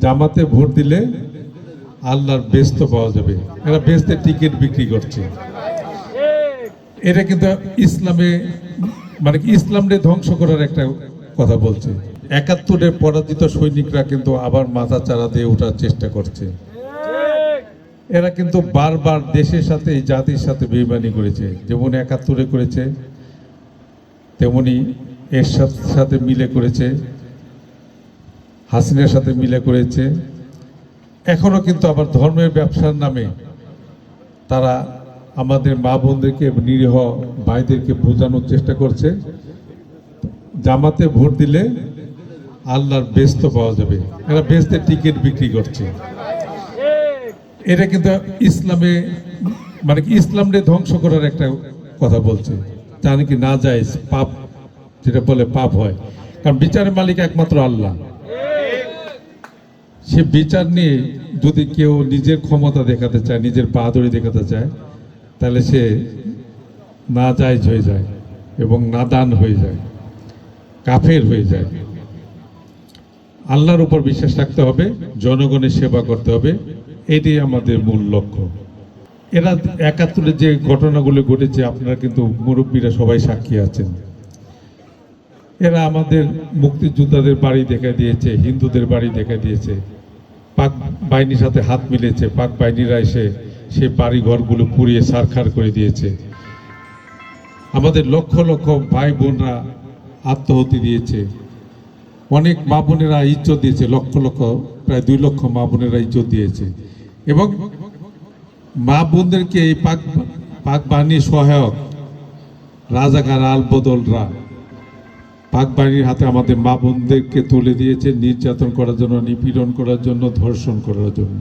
জামাতে ভোট দিলে আল্লাহর বেস্ত পাওয়া যাবে। এরা বেস্তের টিকিট বিক্রি করছে। এটা কিন্তু ইসলামে মানে কি ইসলামকে ধ্বংস করার একটা কথা বলছে। একাত্তরে পরাজিত সৈনিকরা কিন্তু আবার মাথা চারা দিয়ে ওঠার চেষ্টা করছে। এরা কিন্তু বারবার দেশের সাথে, এই জাতির সাথে বেইমানি করেছে। যেমন একাত্তরে করেছে, তেমনি এর সাথে সাথে মিলে করেছে। হাসিনার সাথে মিলে করেছে। এখনও কিন্তু আবার ধর্মের ব্যবসার নামে তারা আমাদের মা বোনদেরকে, নিরীহ ভাইদেরকে বোঝানোর চেষ্টা করছে। জামাতে ভোট দিলে আল্লাহর বেস্ত পাওয়া যাবে। এরা বেস্তের টিকিট বিক্রি করছে। এটা কিন্তু ইসলামে মানে ইসলামকে ধ্বংস করার একটা কথা বলছে। তা নাকি না যায়, পাপ, যেটা বলে পাপ হয়। কারণ বিচারের মালিক একমাত্র আল্লাহ। সে বিচার নিয়ে যদি কেউ নিজের ক্ষমতা দেখাতে চায়, নিজের বাহাদুরি দেখাতে চায়, তাহলে সে না জায়জ হয়ে যায় এবং নাদান হয়ে যায়, কাফের হয়ে যায়। আল্লাহর উপর বিশ্বাস রাখতে হবে, জনগণের সেবা করতে হবে, এটাই আমাদের মূল লক্ষ্য। এরা একাত্তরে যে ঘটনাগুলো ঘটেছে, আপনারা কিন্তু মুরব্বীরা সবাই সাক্ষী আছেন। এরা আমাদের মুক্তিযোদ্ধাদের বাড়ি দেখা দিয়েছে, হিন্দুদের বাড়ি দেখা দিয়েছে। পাক বাহিনীর সাথে হাত মিলেছে, পাক বাহিনীরা এসে সেই বাড়ি ঘরগুলো পুড়িয়ে সারখার করে দিয়েছে। আমাদের লক্ষ লক্ষ ভাই বোনরা আত্মহতি দিয়েছে। অনেক মা বোনেরা ইজ্জত দিয়েছে, লক্ষ লক্ষ, প্রায় দুই লক্ষ মা বোনেরা ইজ্জত দিয়েছে। এবং মা বোনদেরকে এই পাক পাক বাহিনীর সহায়ক, রাজাকার আল বদলরা পাক বাহিনীর হাতে আমাদের মা বোনদেরকে তুলে দিয়েছে নির্যাতন করার জন্য, নিপীড়ন করার জন্য, ধর্ষণ করার জন্য।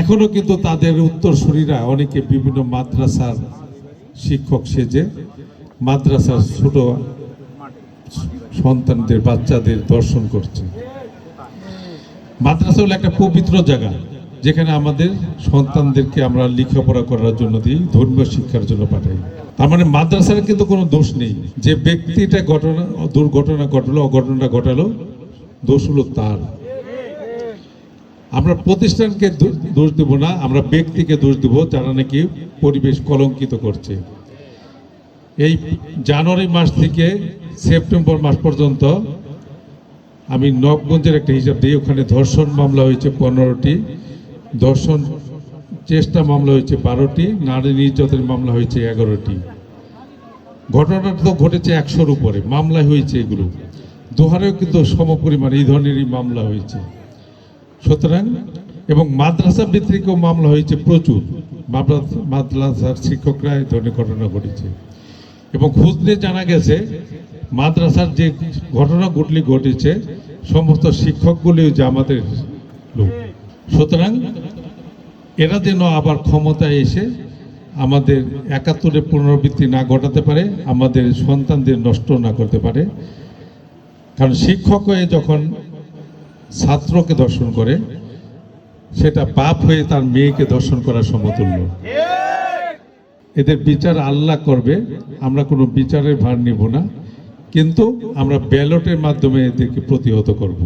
এখনও কিন্তু তাদের উত্তরসূরিরা অনেকে বিভিন্ন মাদ্রাসার শিক্ষক সেজে, মাদ্রাসার ছোট সন্তানদের, বাচ্চাদের দর্শন করছে। মাদ্রাসা হলো একটা পবিত্র জায়গা। যেখানে আমাদের সন্তানদেরকে আমরা লেখাপড়া করার জন্য দিই, ধর্মীয় শিক্ষার জন্য পাঠাই। তার মানে মাদ্রাসার কিন্তু কোনো দোষ নেই। যে ব্যক্তিটা ঘটনা, দুর্ঘটনা ঘটলো অঘটনা ঘটালো, দোষ হলো তার। আমরা প্রতিষ্ঠানকে দোষ দেব না, আমরা ব্যক্তিকে দোষ দেব, যারা নাকি পরিবেশ কলঙ্কিত করছে। এই জানুয়ারি মাস থেকে সেপ্টেম্বর মাস পর্যন্ত আমি নবগঞ্জের একটা হিসাব দিই, ওখানে ধর্ষণ মামলা হয়েছে পনেরোটি। ধর্ষণ চেষ্টা মামলা হয়েছে বারোটি, নারী নির্যাতন মামলা হয়েছে এগারোটি। ঘটনাটা তো ঘটেছে একশোর উপরে মামলা হয়েছে এগুলো। দোহারেও কিন্তু সমপরিমাণ এই ধরনেরই মামলা হয়েছে। সুতরাং, এবং মাদ্রাসা ভিত্তিকেও মামলা হয়েছে প্রচুর। মাদ্রাসার শিক্ষকরা এই ধরনের ঘটনা ঘটেছে। এবং খোঁজ জানা গেছে, মাদ্রাসার যে ঘটনা ঘটলি ঘটেছে, সমস্ত শিক্ষকগুলিও যে আমাদের লোক। সুতরাং এরা যেন আবার ক্ষমতায় এসে আমাদের একাত্তরের পুনরাবৃত্তি না ঘটাতে পারে, আমাদের সন্তানদের নষ্ট না করতে পারে। কারণ শিক্ষক হয়ে যখন ছাত্রকে দর্শন করে, সেটা পাপ হয়ে তার মেয়েকে দর্শন করার সমতুল্য। এদের বিচার আল্লাহ করবে, আমরা কোনো বিচারের ভার নিব না, কিন্তু আমরা ব্যালটের মাধ্যমে এদেরকে প্রতিহত করব।